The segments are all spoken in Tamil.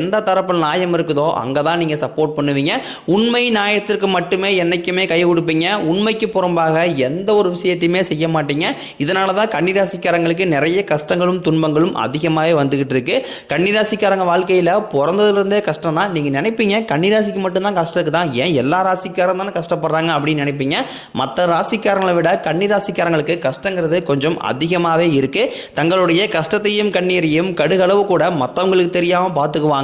எந்த தரப்பில் நியாயம் இருக்குதோ அங்கே தான் நீங்கள் சப்போர்ட் பண்ணுவீங்க. உண்மை நியாயத்திற்கு மட்டுமே என்றைக்குமே கை கொடுப்பீங்க. உண்மைக்கு புறம்பாக எந்த ஒரு விஷயத்தையுமே செய்ய மாட்டீங்க. இதனால தான் கன்னிராசிக்காரங்களுக்கு நிறைய கஷ்டங்களும் துன்பங்களும் அதிகமாகவே வந்துக்கிட்டு இருக்கு. கன்னிராசிக்காரங்க வாழ்க்கையில் பிறந்ததுலேருந்தே கஷ்டம் தான் நீங்கள் நினைப்பீங்க. கன்னிராசிக்கு மட்டும்தான் கஷ்டம் இருக்குதா? ஏன் எல்லா ராசிக்காரங்க தானே கஷ்டப்படுறாங்க அப்படின்னு நினைப்பீங்க. மற்ற ராசிக்காரங்களை விட கன்னிராசிக்காரங்களுக்கு கஷ்டங்கிறது கொஞ்சம் அதிகமாகவே இருக்குது தங்களுடைய கஷ்டத்தையும் கண்ணீரையும் கடுகளவு கூட மற்றவங்களுக்கு தெரியாமல் பார்த்துக்குவாங்க.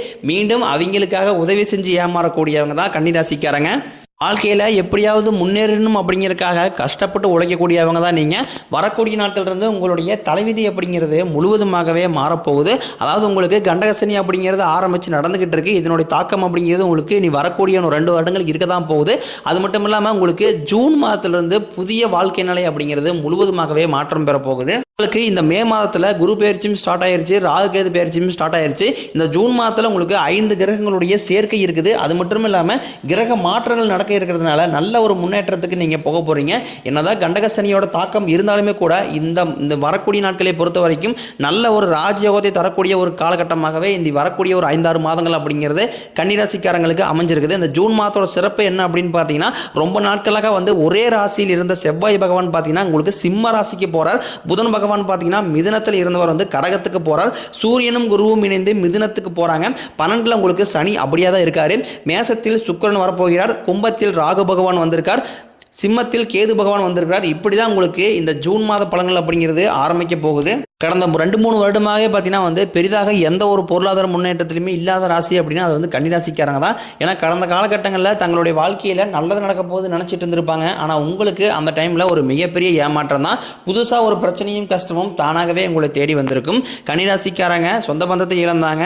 மீண்டும் அவங்களுக்காக உதவி செஞ்சு ஏமாறக்கூடியவங்க தான் கன்னிராசிக்காரங்க. வாழ்க்கையில் எப்படியாவது முன்னேறணும் அப்படிங்கிறதுக்காக கஷ்டப்பட்டு உழைக்கக்கூடியவங்க தான் நீங்கள் வரக்கூடிய நாட்கள்லேருந்து உங்களுடைய தலைவிதி அப்படிங்கிறது முழுவதுமாகவே மாறப்போகுது. அதாவது உங்களுக்கு கண்டகசனி அப்படிங்கிறது ஆரம்பித்து நடந்துக்கிட்டு இருக்குது இதனுடைய தாக்கம் அப்படிங்கிறது உங்களுக்கு இனி வரக்கூடிய ஒரு ரெண்டு வருடங்கள் இருக்க தான் போகுது. அது மட்டும் இல்லாமல் உங்களுக்கு ஜூன் மாதத்துலேருந்து புதிய வாழ்க்கை நிலை அப்படிங்கிறது முழுவதுமாகவே மாற்றம் பெறப்போகுது. உங்களுக்கு இந்த மே மாதத்தில் குரு பயிற்சியும் ஸ்டார்ட் ஆயிருச்சு ராகுகேது பயிற்சியும் ஸ்டார்ட் ஆயிருச்சு. இந்த ஜூன் மாதத்தில் உங்களுக்கு ஐந்து கிரகங்களுடைய சேர்க்கை இருக்குது. அது மட்டும் இல்லாமல் கிரக மாற்றங்கள் நடக்க இருக்கிறதுனால நல்ல ஒரு முன்னேற்றத்துக்கு நீங்கள் போக போகிறீங்க என்னதான் கண்டகசனியோட தாக்கம் இருந்தாலுமே கூட இந்த இந்த வரக்கூடிய நாட்களை பொறுத்த வரைக்கும் நல்ல ஒரு ராஜயோகத்தை தரக்கூடிய ஒரு காலகட்டமாகவே இந்த வரக்கூடிய ஒரு ஐந்தாறு மாதங்கள் அப்படிங்கிறது கன்னிராசிக்காரங்களுக்கு அமைஞ்சிருக்குது. இந்த ஜூன் மாதத்தோட சிறப்பு என்ன அப்படின்னு பார்த்தீங்கன்னா ரொம்ப நாட்களாக வந்து ஒரே ராசியில் இருந்த செவ்வாய் பகவான் பார்த்தீங்கன்னா உங்களுக்கு சிம்ம ராசிக்கு போகிறார் புதன் பகவான் பார்த்தீங்கன்னா மிதனத்தில் இருந்தவர் வந்து கடகத்துக்கு போறார். சூரியனும் குருவும் இணைந்து மிதனத்துக்கு போறாங்க. பன்னெண்டில் உங்களுக்கு சனி அப்படியே தான் இருக்காரு. மேசத்தில் சுக்கிரன் வரப்போகிறார். கும்பத்தில் ராகு பகவான் வந்திருக்கார். சிம்மத்தில் கேது பகவான் வந்திருக்கிறார். இப்படி தான் உங்களுக்கு இந்த ஜூன் மாத பழங்கள் அப்படிங்கிறது ஆரம்பிக்க போகுது. கடந்த ரெண்டு மூணு வருடமாகவே பார்த்தீங்கன்னா வந்து பெரிதாக எந்த ஒரு பொருளாதார முன்னேற்றத்திலுமே இல்லாத ராசி அப்படின்னா அது வந்து கன்னிராசிக்காரங்க தான். ஏன்னா கடந்த காலகட்டங்களில் தங்களுடைய வாழ்க்கையில் நல்லது நடக்க போது நினச்சிட்டு இருந்திருப்பாங்க. ஆனால் உங்களுக்கு அந்த டைமில் ஒரு மிகப்பெரிய ஏமாற்றம் தான். புதுசாக ஒரு பிரச்சனையும் கஷ்டமும் தானாகவே உங்களை தேடி வந்திருக்கும். கன்னிராசிக்காரங்க சொந்த பந்தத்தை இழந்தாங்க.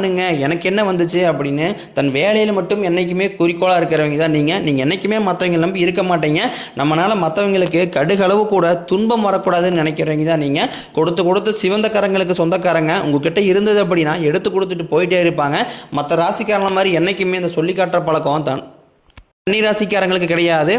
பண்ணுங்க. எனக்கு என்ன வந்துச்சு அப்படின்னு தன் வேலையில் மட்டும் என்றைக்குமே குறிக்கோளாக இருக்கிறவங்க தான் நீங்கள் நீங்கள் என்றைக்குமே மற்றவங்க நம்பி இருக்க மாட்டீங்க. நம்மளால் மற்றவங்களுக்கு கடுகளவு கூட துன்பம் வரக்கூடாதுன்னு நினைக்கிறவங்க தான் நீங்கள் கொடுத்து கொடுத்து சிவந்த கரங்களுக்கு சொந்தக்காரங்க. உங்ககிட்ட இருந்தது அப்படின்னா எடுத்து கொடுத்துட்டு போயிட்டே இருப்பாங்க. மற்ற ராசிக்காரங்கள மாதிரி என்றைக்குமே இந்த சொல்லி காட்டுற பழக்கம் தான் தண்ணி ராசிக்காரங்களுக்கு கிடையாது.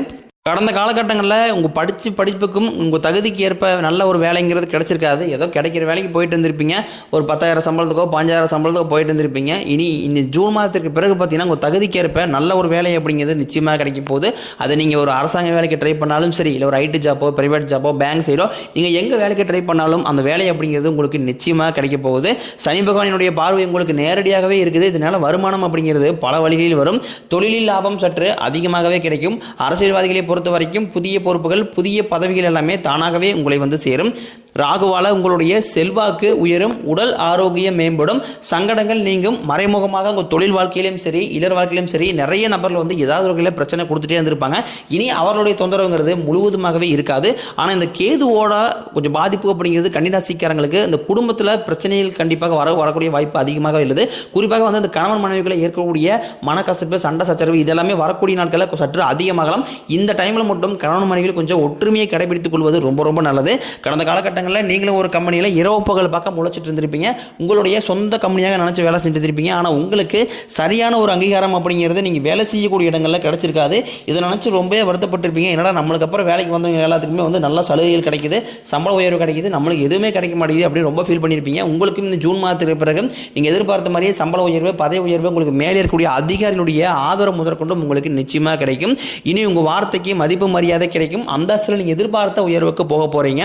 கடந்த காலகட்டங்களில் உங்கள் படித்து படிப்புக்கும் உங்கள் தகுதிக்கு ஏற்ப நல்ல ஒரு வேலைங்கிறது கிடச்சிருக்காது. ஏதோ கிடைக்கிற வேலைக்கு போயிட்டு இருந்திருப்பீங்க. ஒரு பத்தாயிரம் சம்பளத்துக்கோ பாஞ்சாயிரம் சம்பளத்துக்கோ போயிட்டு இருந்திருப்பீங்க. இனி இந்த ஜூன் மாதத்திற்கு பிறகு பார்த்தீங்கன்னா உங்கள் தகுதிக்கு ஏற்ப நல்ல ஒரு வேலை அப்படிங்கிறது நிச்சயமாக கிடைக்க போகுது. அதை நீங்கள் ஒரு அரசாங்க வேலைக்கு ட்ரை பண்ணாலும் சரி இல்லை ஒரு ஐடி ஜாப்போ ப்ரைவேட் ஜாப்போ பேங்க் சைடோ நீங்கள் எங்கே வேலைக்கு ட்ரை பண்ணாலும் அந்த வேலை அப்படிங்கிறது உங்களுக்கு நிச்சயமாக கிடைக்க போகுது. சனி பகவானினுடைய பார்வை உங்களுக்கு நேரடியாகவே இருக்குது. இதனால் வருமானம் அப்படிங்கிறது பல வழிகளில் வரும். தொழிலில் லாபம் சற்று அதிகமாகவே கிடைக்கும். அரசியல்வாதிகளை பொறுத்த வரைக்கும் புதிய பொறுப்புகள் புதிய பதவிகள் எல்லாமே தானாகவே உங்களை வந்து சேரும். ராகுவால உங்களுடைய செல்வாக்கு உயரும் உடல் ஆரோக்கியம் மேம்படும் சங்கடங்கள் நீங்கும் மறைமுகமாக உங்கள் தொழில் வாழ்க்கையிலும் சரி இளர் வாழ்க்கையிலும் சரி நிறைய நபர்கள் வந்து ஏதாவது வகையில் பிரச்சனை கொடுத்துட்டே இருந்திருப்பாங்க. இனி அவர்களுடைய தொந்தரவுங்கிறது முழுவதுமாகவே இருக்காது. ஆனால் இந்த கேதுவோட கொஞ்சம் பாதிப்பு அப்படிங்கிறது கன்னிராசிக்காரங்களுக்கு இந்த குடும்பத்தில் பிரச்சனைகள் கண்டிப்பாக வர வரக்கூடிய வாய்ப்பு அதிகமாக உள்ளது. குறிப்பாக வந்து இந்த கணவன் மனைவிகளை ஏற்கக்கூடிய மனக்கசப்பு சண்டை சச்சரவு இதெல்லாமே வரக்கூடிய நாட்களில் சற்று அதிகமாகலாம். இந்த டைமில் மட்டும் கணவன் மனைவியில் கொஞ்சம் ஒற்றுமையை கடைபிடித்துக் கொள்வது ரொம்ப ரொம்ப நல்லது. கடந்த காலகட்டம் காலகட்டங்களில் நீங்களும் ஒரு கம்பெனியில் இரவு பகல் பக்கம் உழைச்சிட்டு இருந்திருப்பீங்க. உங்களுடைய சொந்த கம்பெனியாக நினச்சி வேலை செஞ்சுட்டு இருப்பீங்க. ஆனால் உங்களுக்கு சரியான ஒரு அங்கீகாரம் அப்படிங்கிறது நீங்கள் வேலை செய்யக்கூடிய இடங்களில் கிடைச்சிருக்காது. இதை நினச்சி ரொம்பவே வருத்தப்பட்டிருப்பீங்க. என்னடா நம்மளுக்கு அப்புறம் வேலைக்கு வந்தவங்க எல்லாத்துக்குமே வந்து நல்ல சலுகைகள் கிடைக்குது. சம்பள உயர்வு கிடைக்குது. நம்மளுக்கு எதுவுமே கிடைக்க மாட்டேங்குது அப்படின்னு ரொம்ப ஃபீல் பண்ணியிருப்பீங்க. உங்களுக்கும் இந்த ஜூன் மாதத்துக்கு பிறகு நீங்கள் எதிர்பார்த்த மாதிரியே சம்பள உயர்வு பதவி உயர்வு உங்களுக்கு மேலே இருக்கக்கூடிய அதிகாரிகளுடைய ஆதரவு முதற்கொண்டு உங்களுக்கு நிச்சயமாக கிடைக்கும். இனி உங்கள் வார்த்தைக்கு மதிப்பு மரியாதை கிடைக்கும். அந்தஸ்தில் நீங்கள் எதிர்பார்த்த உயர்வுக்கு போக போகிறீங்க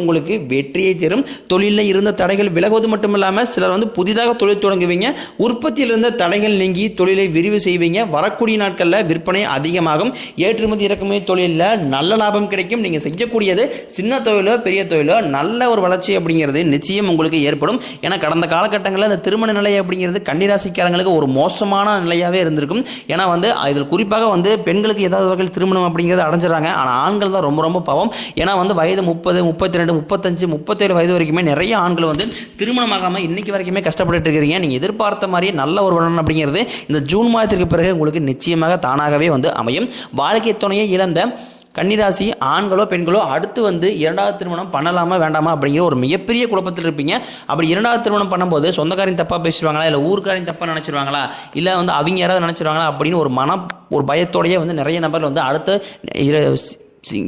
உங்களுக்கு வெற்றியை தரும். தொழிலில் இருந்த தடைகள் விலகுவது மட்டுமில்லாமல் சிலர் வந்து புதிதாக தொழில் தொடங்குவீங்க. உற்பத்தியில் இருந்த தடைகள் நீங்கி தொழிலை விரிவு செய்வீங்க. வரக்கூடிய நாட்களில் விற்பனை அதிகமாகும். ஏற்றுமதி இறக்குமதி தொழிலில் நல்ல லாபம் கிடைக்கும். நீங்கள் செய்யக்கூடியது சின்ன தொழிலோ பெரிய தொழிலோ நல்ல ஒரு வளர்ச்சி அப்படிங்கிறது நிச்சயம் உங்களுக்கு ஏற்படும். ஏன்னா கடந்த காலகட்டங்களில் இந்த திருமண நிலை அப்படிங்கிறது கன்னிராசிக்காரங்களுக்கு ஒரு மோசமான நிலையாகவே இருந்திருக்கும். ஏன்னா வந்து இதில் குறிப்பாக வந்து பெண்களுக்கு ஏதாவது வகையில் திருமணம் அப்படிங்கிறது அடைஞ்சிடறாங்க. ஆனால் ஆண்கள் தான் ரொம்ப ரொம்ப பாவம். ஏன்னா வந்து வயது முப்பது முப்பத்தி ரெண்டு முப்பத்தஞ்சு முப்பத்தேழு வயது வரைக்குமே நிறைய ஆண்கள் வந்து திருமணமாகாமல் இன்னைக்கு வரைக்குமே கஷ்டப்பட்டுட்டு இருக்கிறீங்க. நீங்கள் எதிர்பார்த்த மாதிரியே நல்ல ஒரு வரணும் அப்படிங்கிறது இந்த ஜூன் மாதத்திற்கு பிறகு உங்களுக்கு நிச்சயமாக தானாகவே வந்து அமையும். வாழ்க்கை துணையை இழந்த கன்னிராசி ஆண்களோ பெண்களோ அடுத்து வந்து இரண்டாவது திருமணம் பண்ணலாமா வேண்டாமா அப்படிங்கிற ஒரு மிகப்பெரிய குழப்பத்தில் இருப்பீங்க. அப்படி இரண்டாவது திருமணம் பண்ணும்போது சொந்தக்காரையும் தப்பாக பேசிடுவாங்களா இல்லை ஊர்க்காரையும் தப்பாக நினச்சிருவாங்களா இல்லை வந்து அவங்க யாராவது நினச்சிருவாங்களா அப்படின்னு ஒரு மனம் ஒரு பயத்தோடையே வந்து நிறைய நபர் வந்து அடுத்த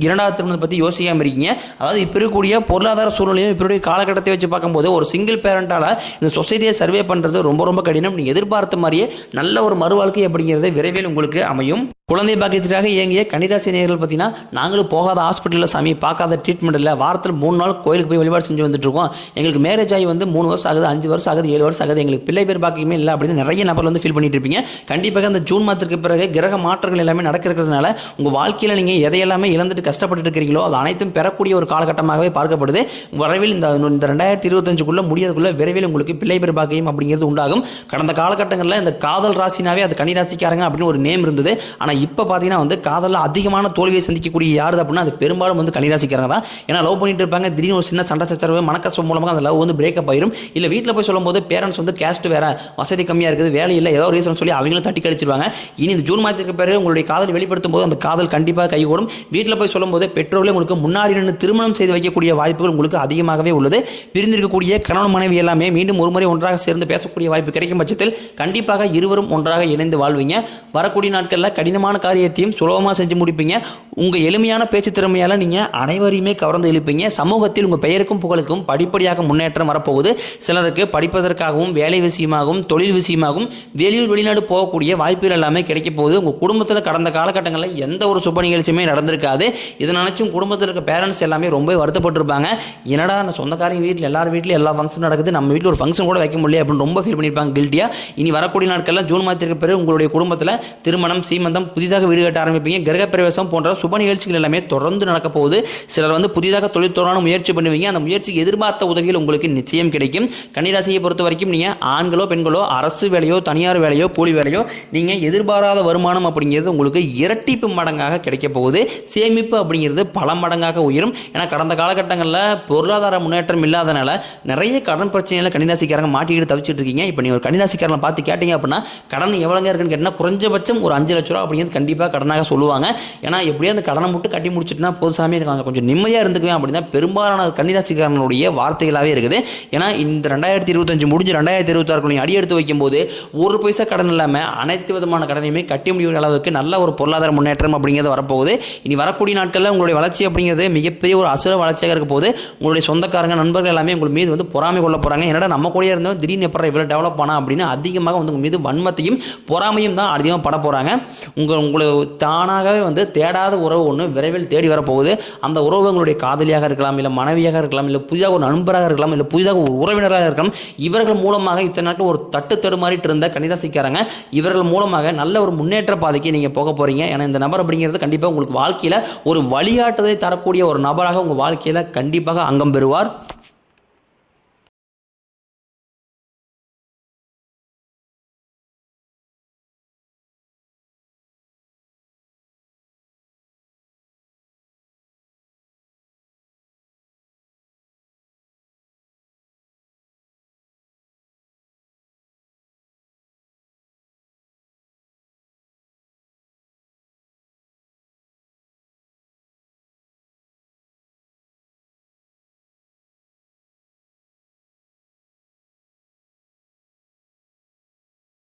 இரண்டாவது திருமணத்தை பற்றி யோசிக்காமல் இருக்கீங்க. அதாவது இப்போ இருக்கக்கூடிய பொருளாதார சூழ்நிலையும் இப்போ இருக்கக்கூடிய காலகட்டத்தை வச்சு பார்க்கும்போது ஒரு சிங்கிள் பேரண்டால் இந்த சொசைட்டியை சர்வே பண்ணுறது ரொம்ப ரொம்ப கடினம். நீங்கள் எதிர்பார்த்த மாதிரியே நல்ல ஒரு மறுவாழ்க்கை அப்படிங்கிறது விரைவில் உங்களுக்கு அமையும். குழந்தை பாக்கியத்திற்காக இயங்கிய கன்னிராசி நேர்கள் பார்த்தீங்கன்னா நாங்களும் போகாத ஹாஸ்பிட்டலில் சாமி பார்க்காத ட்ரீட்மெண்ட் இல்லை. வாரத்தில் மூணு நாள் கோயிலுக்கு போய் வழிபாடு செஞ்சு வந்துட்டு இருக்கோம். எங்களுக்கு மேரேஜ் ஆகி வந்து மூணு வருஷம் ஆகுது அஞ்சு வருஷம் ஆகுது ஏழு வருஷம் ஆகுது. எங்களுக்கு பிள்ளை பேர் பாக்கியமே இல்லை அப்படின்னு நிறைய நபர் வந்து ஃபீல் பண்ணிட்டு இருப்பீங்க. கண்டிப்பாக அந்த ஜூன் மாதத்துக்கு பிறகு கிரக மாற்றங்கள் எல்லாமே நடக்க இருக்கிறதுனால உங்கள் வாழ்க்கையில் நீங்கள் எதையெல்லாமே இழந்துட்டு கஷ்டப்பட்டு இருக்கிறீங்களோ அது அனைத்தும் பெறக்கூடிய ஒரு காலகட்டமாகவே பார்க்கப்படுது. விரைவில் இந்த இந்த ரெண்டாயிரத்தி இருபத்தஞ்சுக்குள்ள முடியறதுக்குள்ள விரைவில் உங்களுக்கு பிள்ளை பேர் பாக்கியம் அப்படிங்கிறது உண்டாகும். கடந்த காலகட்டங்களில் இந்த காதல் ராசினாவே அது கன்னிராசிக்காரங்க அப்படின்னு ஒரு நேம் இருந்தது. ஆனால் இப்போ பார்த்தீங்கன்னா வந்து காதலில் அதிகமான தோல்வியை சந்திக்கக்கூடிய யார் அப்படின்னா அது பெரும்பாலும் வந்து கன்னிராசிக்காரங்க தான். ஏன்னா லவ் பண்ணிட்டு இருப்பாங்க. திடீர்னு ஒரு சின்ன சண்டை சச்சரவு மனக்கஷ்டம் மூலமாக அந்த லவ் வந்து பிரேக்கப் ஆயிரும். இல்லை வீட்டில் போய் சொல்லும்போது பேரண்ட்ஸ் வந்து கேஸ்ட் வேற வசதி கம்மியாக இருக்குது வேலை இல்லை ஏதோ ரீசன் சொல்லி அவங்களும் தட்டி கழிச்சிருவாங்க. இனி இந்த ஜூன் மாதத்துக்கு பிறகு உங்களுடைய காதல் வெளிப்படுத்தும் போது அந்த காதல் கண்டிப்பாக கைகூடும். வீட்டில் போய் சொல்லும்போது பெற்றோர்களே உங்களுக்கு முன்னாடி நின்று திருமணம் செய்து வைக்கக்கூடிய வாய்ப்புகள் உங்களுக்கு அதிகமாகவே உள்ளது. பிரிந்திருக்கக்கூடிய கணவன் மனைவி எல்லாமே மீண்டும் ஒரு முறை ஒன்றாக சேர்ந்து பேசக்கூடிய வாய்ப்பு கிடைக்கும் பட்சத்தில் கண்டிப்பாக இருவரும் ஒன்றாக இணைந்து வாழ்வீங்க. வரக்கூடிய நாட்களில் கடினமான காரியத்தையும் சுலபமாக செஞ்சு முடிப்பீங்க. உங்கள் எளிமையான பேச்சு திறமையால் நீங்கள் அனைவரையுமே கவர்ந்து இழுப்பீங்க சமூகத்தில் உங்கள் பெயருக்கும் புகழுக்கும் படிப்படியாக முன்னேற்றம் வரப்போகுது. சிலருக்கு படிப்பதற்காகவும் வேலை விஷயமாகவும் தொழில் விஷயமாகவும் வெளியூர் வெளிநாடு போகக்கூடிய வாய்ப்புகள் எல்லாமே கிடைக்க போகுது. உங்கள் குடும்பத்தில் கடந்த காலகட்டங்களில் எந்த ஒரு சுப நிகழ்ச்சியுமே நடந்திருக்காது. இதை நினச்சும் குடும்பத்தில் இருக்க பேரண்ட்ஸ் எல்லாமே ரொம்ப வருத்தப்பட்டிருப்பாங்க. என்னடா நான் சொந்தக்காரங்க வீட்டில் எல்லார் வீட்லையும் எல்லா ஃபங்க்ஷன் நடக்குது. நம்ம வீட்டில் ஒரு ஃபங்க்ஷன் கூட வைக்க முடியல அப்படின்னு ரொம்ப ஃபீல் பண்ணியிருப்பாங்க கில்ட்டியாக இனி வரக்கூடிய நாட்களில் ஜூன் மாதத்திற்கு பிறகு உங்களுடைய குடும்பத்தில் திருமணம் சீமந்தம் புதிதாக வீடு கட்ட ஆரம்பிப்பீங்க. கிரகப்பிரவேசம் போன்ற சுப நிகழ்ச்சிகள் எல்லாமே தொடர்ந்து நடக்க போகுது. சிலர் வந்து புதிதாக தொழில் தொடரான முயற்சி பண்ணுவீங்க. அந்த முயற்சி எதிர்பார்த்த உதவிகள் உங்களுக்கு நிச்சயம் கிடைக்கும். கன்னிராசியை பொறுத்த வரைக்கும் நீங்கள் ஆண்களோ பெண்களோ அரசு வேலையோ தனியார் வேலையோ கூலி வேலையோ நீங்கள் எதிர்பாராத வருமானம் அப்படிங்கிறது உங்களுக்கு இரட்டிப்பு மடங்காக கிடைக்க போகுது. சேமிப்பு அப்படிங்கிறது பல மடங்காக உயரும். ஏன்னா கடந்த காலகட்டங்களில் பொருளாதார முன்னேற்றம் இல்லாதனால நிறைய கடன் பிரச்சனைகளை கன்னிராசிக்காரங்க மாட்டிக்கிட்டு தவிச்சிட்டு இருக்கீங்க. இப்போ நீங்கள் ஒரு கன்னிராசிக்காரனை பார்த்து கேட்டீங்க அப்படின்னா கடன் எவ்வளோங்க இருக்குன்னு கேட்டால் குறைஞ்சபட்சம் ஒரு அஞ்சு லட்ச ரூபா அப்படிங்கிறது கண்டிப்பாக கடனாக சொல்லுவாங்க. ஏன்னா எப்படியோ அந்த கடனை மட்டும் கட்டி முடிச்சுட்டுனா போது சாமி இருக்காங்க. கொஞ்சம் நிம்மதியாக இருந்துக்குவேன் அப்படின்னா பெரும்பாலான கன்னிராசிக்காரனுடைய வார்த்தைகளாகவே இருக்குது. ஏன்னா இந்த ரெண்டாயிரத்தி இருபத்தஞ்சு முடிஞ்சு ரெண்டாயிரத்தி இருபத்தாறு நீ அடி எடுத்து வைக்கும்போது ஒரு பைசா கடன் இல்லாமல் அனைத்து விதமான கடனையுமே கட்டி முடியும் அளவுக்கு நல்ல ஒரு பொருளாதார முன்னேற்றம் அப்படிங்கிறது வரப்போகுது. இனி வரக்கூடிய நாட்களில் உங்களுடைய வளர்ச்சி அப்படிங்கிறது மிகப்பெரிய ஒரு அசுர வளர்ச்சியாக இருக்க போது உங்களுடைய சொந்தக்காரங்க நண்பர்கள் எல்லாமே உங்கள் மீது வந்து பொறாமை கொள்ள போகிறாங்க என்னடா நம்ம கூட இருந்தோம் திடீர்னு எப்படி இவ்வளோ டெவலப் பண்ணா அப்படின்னு அதிகமாக வந்து உங்கள் மீது வன்மத்தையும் பொறாமையும் தான் அதிகமாக பட போகிறாங்க உங்கள் உங்கள் உங்களை தானாகவே வந்து தேடாத உறவு ஒன்று விரைவில் தேடி வரப்போகுது. அந்த உறவு உங்களுடைய காதலியாக இருக்கலாம் இல்லை மனைவியாக இருக்கலாம் இல்லை புதிதாக ஒரு நண்பராக இருக்கலாம் இல்லை புதிதாக ஒரு உறவினராக இருக்கலாம் இவர்கள் மூலமாக இத்தனை நாட்கள் ஒரு தட்டு தடுமாறிட்டு இருந்த கணிதாசிக்காரங்க இவர்கள் மூலமாக நல்ல ஒரு முன்னேற்ற பாதைக்கு நீங்கள் போக போகிறீங்க ஏன்னா இந்த நபர் அப்படிங்கிறது கண்டிப்பாக உங்களுக்கு வாழ்க்கையில் ஒரு வழிகாட்டுதலை தரக்கூடிய ஒரு நபராக உங்கள் வாழ்க்கையில் கண்டிப்பாக அங்கம் பெறுவார்.